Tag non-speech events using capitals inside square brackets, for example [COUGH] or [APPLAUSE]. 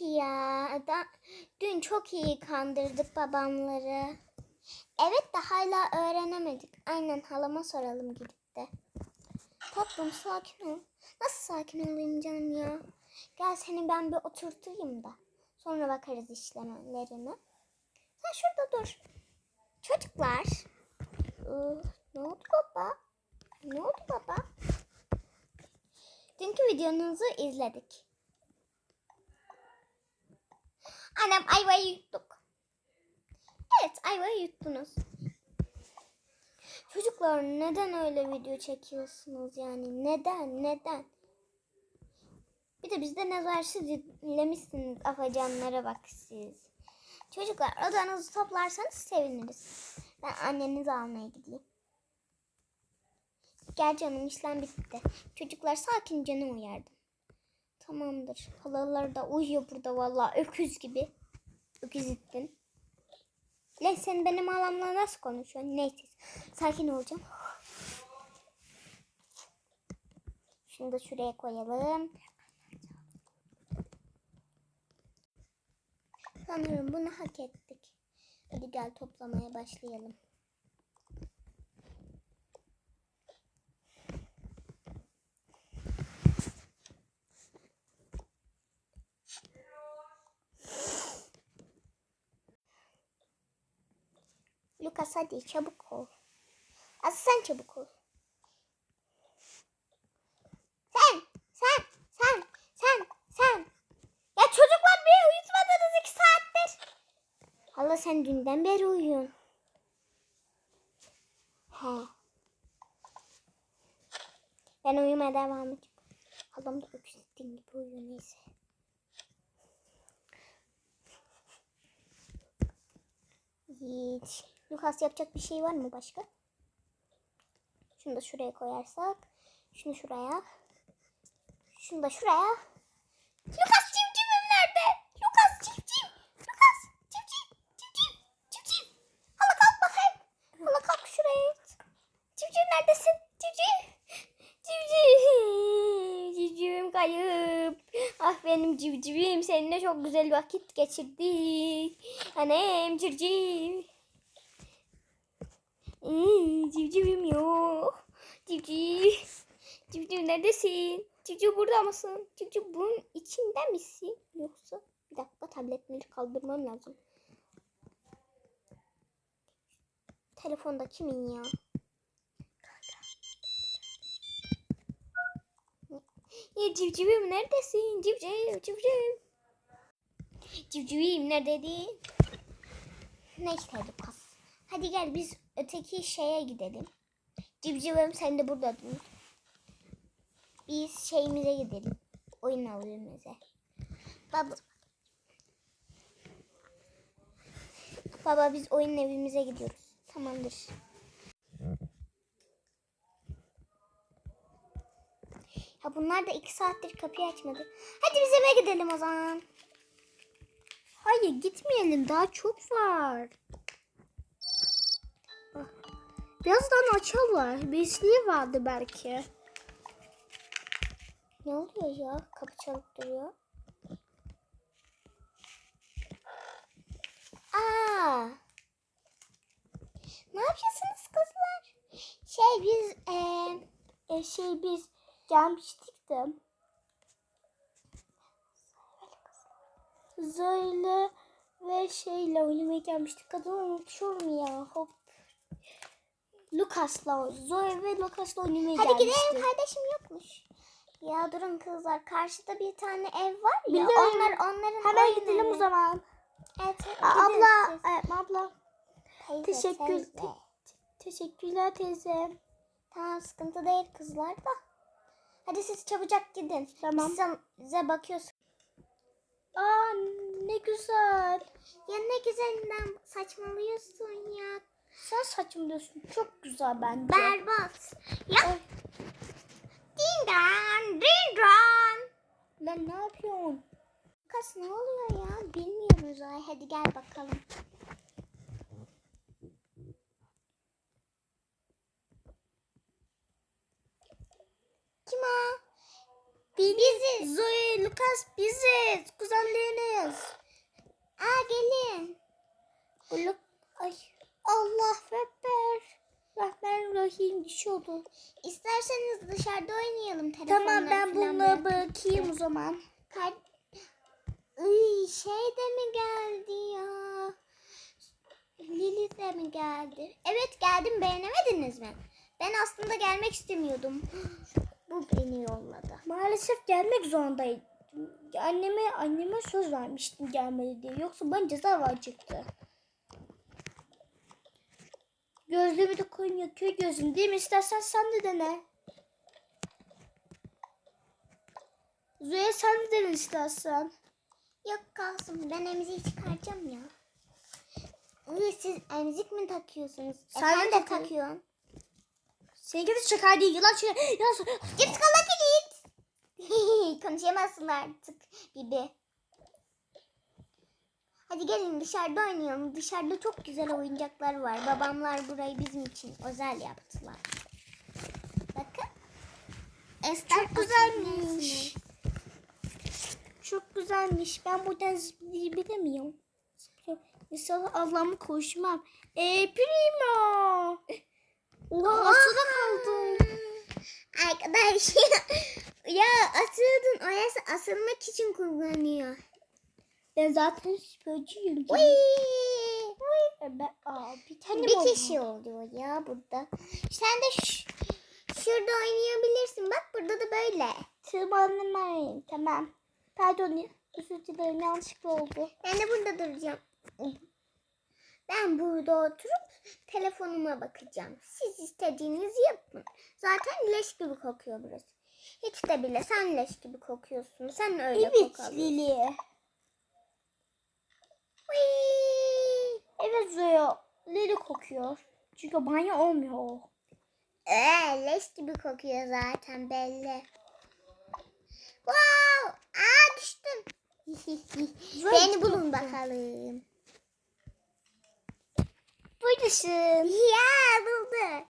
ki ya. Da, dün çok iyi kandırdık babamları. Evet de hala öğrenemedik. Aynen halama soralım gidip de. Tatlım sakin ol. Nasıl sakin olayım canım ya? Gel seni ben bir oturtayım da. Sonra bakarız işlemlerine. Sen şurada dur. Çocuklar. Ee, ne oldu baba? Ne oldu baba? Dünkü videonuzu izledik. Anam ayvayı yuttuk. Evet ayvayı yuttunuz. Çocuklar neden öyle video çekiyorsunuz yani? Neden? Neden? Bir de bizde ne var siz dinlemişsiniz afacanlara bak siz. Çocuklar odanızı toplarsanız seviniriz. Ben annenizi almaya gideyim. Gel canım işlem bitti. Çocuklar sakince ne uyardım. Tamamdır. Halalar da uyuyor burada vallahi öküz gibi. Öküz ittin. Lan sen benim halamla nasıl konuşuyorsun? Neyse. Sakin olacağım. Şunu da şuraya koyalım. Sanırım bunu hak ettik. Hadi gel toplamaya başlayalım. Lucas hadi çabuk ol. Asıl sen çabuk ol. Sen, sen, sen, sen, sen. Ya çocuklar beni uyutmadınız iki saattir. Allah sen dünden beri uyuyorsun. He. Ben uyumaya devam edeceğim. Halam da öksüzdüğüm gibi uyuyor neyse. Hiç. Lucas yapacak bir şey var mı başka? Şunu da şuraya koyarsak. Şunu şuraya. Şunu da şuraya. Lucas civcivim nerede? Lucas civciv. Lucas civciv. Civciv. Civciv. Hala kalk bakayım. Hala kalk şuraya. Civciv neredesin? Civciv. Civciv. Civcivim kayıp. Ah benim civcivim. Seninle çok güzel vakit geçirdik. Annem civciv. Hmm, yok. Civciv. Civciv neredesin? Civciv burada mısın? Civciv bunun içinde misin? Yoksa bir dakika tabletleri kaldırmam lazım. Telefonda kimin ya? Ya civcivim neredesin? Civciv, civciv. Civcivim neredeydin? Neyse Lukas. Hadi gel biz öteki şeye gidelim. Civcivim sen de burada dur. Biz şeyimize gidelim. Oyun avımıza. Baba. Baba biz oyun evimize gidiyoruz. Tamamdır. Ya bunlar da iki saattir kapıyı açmadı. Hadi biz eve gidelim o zaman. Hayır gitmeyelim daha çok var. Birazdan açarlar. Beşliği vardı belki. Ne oluyor ya? Kapı çalıp duruyor. Aa! Ne yapıyorsunuz kızlar? Şey biz eee E şey biz gelmiştik de. Zoe'yle ve şeyle oynamaya gelmiştik. Adını unutuyorum ya. Hop. Lucas'la, Zoe ve Lucas'la oynamaya hadi gelmiştik. gidelim kardeşim yokmuş. Ya durun kızlar karşıda bir tane ev var ya. Biliyorum. Onlar onların Hemen oyun gidelim o zaman. Evet, Aa, abla, siz. e, abla. Teyze, Teşekkür, teyze. te- teşekkürler teyze. Tamam sıkıntı değil kızlar da. Hadi siz çabucak gidin. Tamam. Biz size bakıyoruz. Aa ne güzel. Ya ne güzelinden saçmalıyorsun ya. Sen saçımı diyorsun çok güzel bence. Berbat. Ya. Ay. Dindan, dindan. Lan ne yapıyorsun? Kas ne oluyor ya? Bilmiyoruz ay. Hadi gel bakalım. Kim o? Benim biziz. Zoe, Lucas biziz. Kuzenleriniz. Aa gelin. Uluk. Ay. Allah Ekber. Rahmanirrahim bir şey oldu. İsterseniz dışarıda oynayalım. Tamam ben bununla bakayım o zaman. Kar Iy, şey de mi geldi ya? Lili de mi geldi? Evet geldim beğenemediniz mi? Ben aslında gelmek istemiyordum. Bu beni yolladı. Maalesef gelmek zorundaydım. Anneme anneme söz vermiştim gelmedi diye. Yoksa bana ceza verecekti. Gözlüğümü de koyun yakıyor gözüm değil mi? İstersen sen de dene. Zoya sen de dene istersen. Yok kalsın ben emziği çıkaracağım ya. Iy, siz emzik mi takıyorsunuz? Sen Sen, de de takıyorsun. Seninki de çıkar değil. Yılan çıkar. Ya, Git kala kilit. [LAUGHS] Konuşamazsın artık Bibi. Hadi gelin dışarıda oynayalım. Dışarıda çok güzel oyuncaklar var. Babamlar burayı bizim için özel yaptılar. Bakın. Ester Çok güzelmiş. Çok güzelmiş. Ben buradan zıplayabilir Mesela Allah'ımı koşmam. E primo. Oha asılı kaldım. Arkadaş [LAUGHS] ya asıldın. O yasa asılmak için kullanıyor. Ben zaten şüpheciyim. Ben, aa, bir tane Bir mi kişi oldu? oluyor ya burada. Sen de şurada oynayabilirsin. Bak burada da böyle. Tırmanmayın. Tamam. Pardon. Özür dilerim. Yanlışlıkla oldu. Ben de burada duracağım. Ben burada oturup telefonuma bakacağım. Siz istediğinizi yapın. Zaten leş gibi kokuyor burası. Hiç de bile sen leş gibi kokuyorsun. Sen öyle Evet kokuyorsun. Lili. Evet Zoya. Lili kokuyor. Çünkü banyo olmuyor o. Ee, leş gibi kokuyor zaten belli. Wow! Aa düştüm. [LAUGHS] Beni bulun bakalım. Buradasın. Ya buldu.